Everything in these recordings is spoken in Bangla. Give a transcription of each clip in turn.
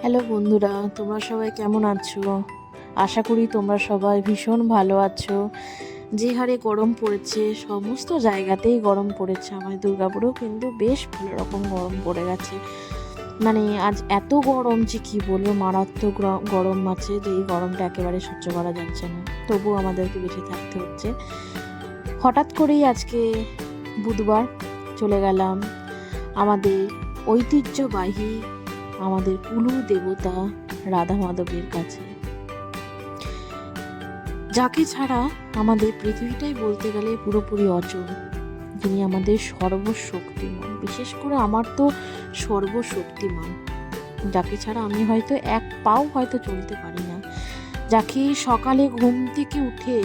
হ্যালো বন্ধুরা, তোমরা সবাই কেমন আছো? আশা করি তোমরা সবাই ভীষণ ভালো আছো। যে হারে গরম পড়েছে, সমস্ত জায়গাতেই গরম পড়েছে। আমাদের দুর্গাপুরেও কিন্তু বেশ ভালো রকম গরম পড়ে গেছে। মানে আজ এত গরম যে কী বলব, মারাত্মক গরম আছে যে এই গরমটা একেবারে সহ্য করা যাচ্ছে না। তবুও আমাদেরকে বেঁচে থাকতে হচ্ছে। হঠাৎ করেই আজকে বুধবার চলে গেলাম আমাদের ঐতিহ্যবাহী আমাদের কুলু দেবতা রাধা মাধবের কাছে। যাকে ছাড়া আমাদের পৃথিবীটাই বলতে গেলে পুরোপুরি অচল। যিনি আমাদের সর্বশক্তিমান। বিশেষ করে আমার তো সর্বশক্তিমান। যাকে ছাড়া আমি হয়তো এক পাও হয়তো চলতে পারি না। যাকে সকালে ঘুম থেকে উঠে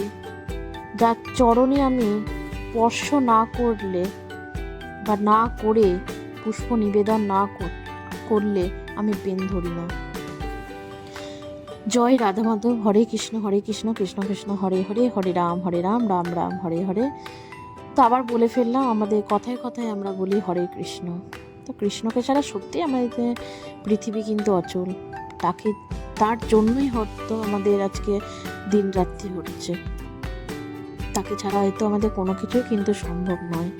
যার চরণে আমি স্পর্শ না করলে বা না করে পুষ্প নিবেদন না কর- করলে আমি পেন ধরি না। জয় রাধা মাধব হরে কৃষ্ণ হরে কৃষ্ণ কৃষ্ণ কৃষ্ণ, হরে হরে হরে রাম হরে রাম রাম রাম, হরে হরে। তো আবার বলে ফেললাম, আমাদের কথায় কথায় আমরা বলি হরে কৃষ্ণ। তো কৃষ্ণকে ছাড়া সত্যি আমাদের পৃথিবী কিন্তু অচল। তাকে, তার জন্যই হয়তো আমাদের আজকে দিন রাত্রি হচ্ছে তাকে ছাড়া হয়তো আমাদের কোনো কিছুই কিন্তু সম্ভব নয়।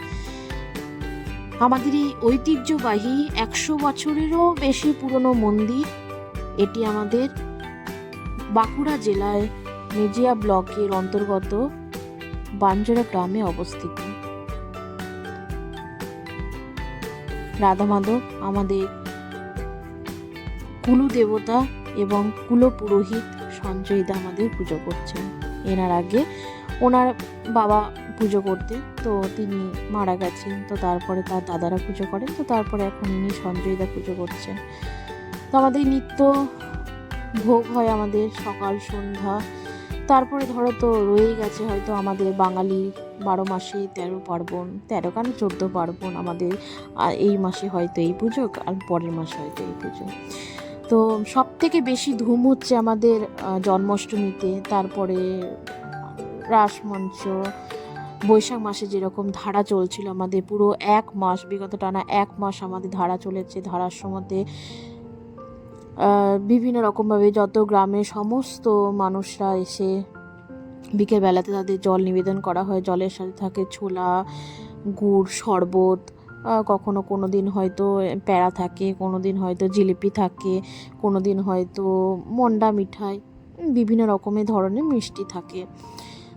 আমাদের এই ঐতিহ্যবাহী একশো বছরেরও বেশি পুরনো মন্দির, এটি আমাদের বাঁকুড়া জেলায় মেজিয়া ব্লকের অন্তর্গত বাঞ্জরা গ্রামে অবস্থিত। রাধা মাধব, আমাদের কুলু দেবতা এবং কুলো পুরোহিত সঞ্জয় দা আমাদের পুজো করছেন। এনার আগে ওনার বাবা পুজো করতে। তো তিনি মারা গেছেন। তো তারপরে তার দাদারা পুজো করেন। তো তারপরে এখন ইনি সঞ্জয়দা পুজো করছেন। তো আমাদের নিত্য ভোগ হয় আমাদের সকাল, সন্ধ্যা। তারপরে ধরো তো রয়েই গেছে হয়তো আমাদের বাঙালি বারো মাসে তেরো পার্বণ, তেরো কেন চোদ্দ পার্বণ আমাদের। এই মাসে হয়তো এই পুজো, আর পরের মাসে হয়তো এই পুজো। তো সব থেকে বেশি ধুম হচ্ছে আমাদের জন্মাষ্টমীতে। তারপরে রাসমঞ্চ বৈশাখ মাসে যেরকম ধারা চলছিল, আমাদের পুরো এক মাস, বিগত টানা এক মাস আমাদের ধারা চলেছে। ধারার সময়তে বিভিন্ন রকমভাবে যত গ্রামে সমস্ত মানুষরা এসে বিকেলবেলাতে তাদের জল নিবেদন করা হয়। জলের সাথে থাকে ছোলা, গুড়, শরবত কখনো কোনো দিন হয়তো প্যাড়া থাকে, কোনো দিন হয়তো জিলিপি থাকে, কোনো দিন হয়তো মন্ডা মিঠাই, বিভিন্ন রকমের ধরনের মিষ্টি থাকে।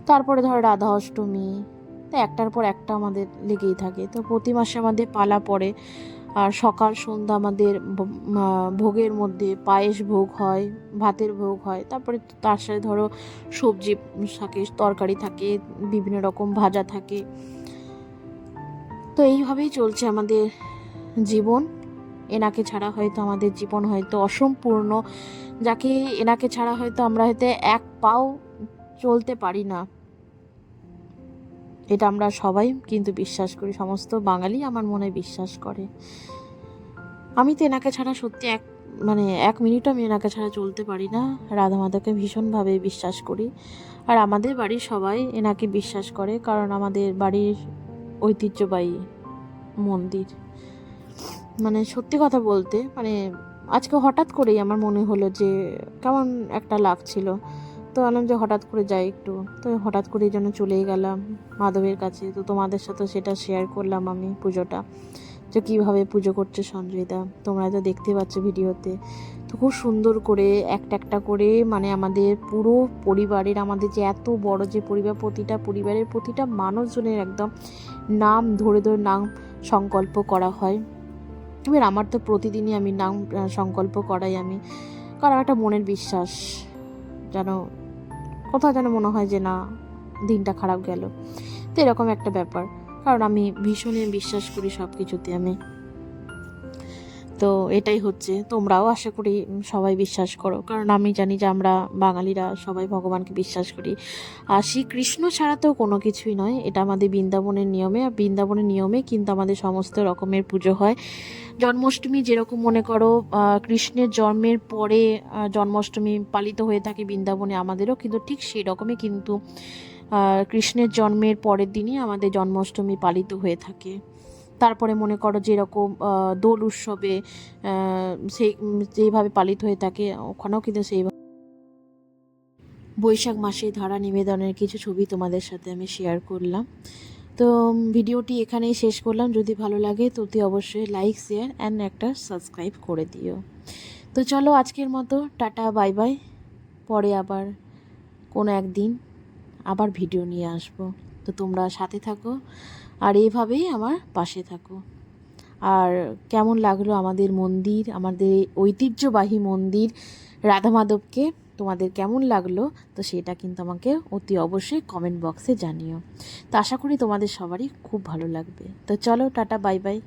তারপরে ধর রাধা অষ্টমী তো একটার পর একটা আমাদের লেগেই থাকে। তো প্রতি মাসে আমাদের পালা পড়ে আর সকাল, সন্ধ্যা আমাদের ভোগের মধ্যে পায়েস ভোগ হয়, ভাতের ভোগ হয়। তারপরে তার সাথে ধরো সবজি থাকে, তরকারি থাকে, বিভিন্ন রকম ভাজা থাকে। তো এইভাবেই চলছে আমাদের জীবন। এনাকে ছাড়া হয়তো আমাদের জীবন হয়তো অসম্পূর্ণ। যাকে এনাকে ছাড়া হয়তো আমরা হয়তো এক পাও চলতে পারি না। এটা আমরা সবাই কিন্তু বিশ্বাস করি, সমস্ত বাঙালি আমার মনে বিশ্বাস করে। আমি তো এনাকে ছাড়া সত্যি এক মানে এক মিনিটও আমি এনাকে ছাড়া চলতে পারি না। রাধা মাধবকে ভীষণভাবে বিশ্বাস করি। আর আমাদের বাড়ির সবাই এনাকে বিশ্বাস করে, কারণ আমাদের বাড়ির ঐতিহ্যবাহী মন্দির। মানে সত্যি কথা বলতে মানে আজকে হঠাৎ করেই আমার মনে হলো যে কেমন একটা লাগছিল। তো বললাম যে হঠাৎ করে যাই একটু। তো হঠাৎ করে জন্য চলেই গেলাম মাধবের কাছে। তো তোমাদের সাথে সেটা শেয়ার করলাম আমি পুজোটা, যে কীভাবে পুজো করছে সঞ্জয়দা তোমরা তো দেখতে পাচ্ছ ভিডিওতে। তো খুব সুন্দর করে একটা একটা করে মানে আমাদের পুরো পরিবারের, আমাদের যে এত বড় যে পরিবার, প্রতিটা পরিবারের প্রতিটা মানুষজনের একদম নাম ধরে ধরে নাম সংকল্প করা হয়। এবার আমার তো প্রতিদিনই আমি নাম সংকল্প করাই আমি। কারণ একটা মনের বিশ্বাস যেন কোথাও যেন মনে হয় যে না, দিনটা খারাপ গেল। তো এরকম একটা ব্যাপার। কারণ আমি ভীষণই বিশ্বাস করি সব কিছুতে আমি। তো এটাই হচ্ছে। তোমরাও আশা করি সবাই বিশ্বাস করো। কারণ আমি জানি যে আমরা বাঙালিরা সবাই ভগবানকে বিশ্বাস করি। আর শ্রীকৃষ্ণ ছাড়া তো কোনো কিছুই নয়। এটা আমাদের বৃন্দাবনের নিয়মে। আর বৃন্দাবনের নিয়মে কিন্তু আমাদের সমস্ত রকমের পুজো হয়। জন্মাষ্টমী যেরকম মনে করো কৃষ্ণের জন্মের পরে জন্মাষ্টমী পালিত হয়ে থাকে বৃন্দাবনে আমাদেরও। কিন্তু ঠিক সেই রকমই কিন্তু কৃষ্ণের জন্মের পরের দিনই আমাদের জন্মাষ্টমী পালিত হয়ে থাকে। তারপরে মনে করো যেরকম দোল উৎসবে সেই, যেভাবে পালিত হয়ে থাকে, ওখানেও কিন্তু সেইভাবে বৈশাখ মাসে ধারা নিবেদনের কিছু ছবি তোমাদের সাথে আমি শেয়ার করলাম। তো ভিডিওটি এখানেই শেষ করলাম। যদি ভালো লাগে, তো অতি অবশ্যই লাইক শেয়ার অ্যান্ড একটা সাবস্ক্রাইব করে দিও। তো চলো আজকের মতো, টাটা বাই বাই পরে আবার কোনো একদিন আবার ভিডিও নিয়ে আসব। তো তোমরা সাথে থাকো। আর এইভাবেই আমার পাশে থাকো। আর কেমন লাগল আমাদের মন্দির, আমাদের ঐতিহ্যবাহী মন্দির রাধা মাধবকে তোমাদের কেমন লাগল? তো সেটা কিন্তু আমাকে অতি অবশ্যই কমেন্ট বক্সে জানিও। তো আশা করি তোমাদের সবারই খুব ভালো লাগবে। তো চলো টাটা বাই বাই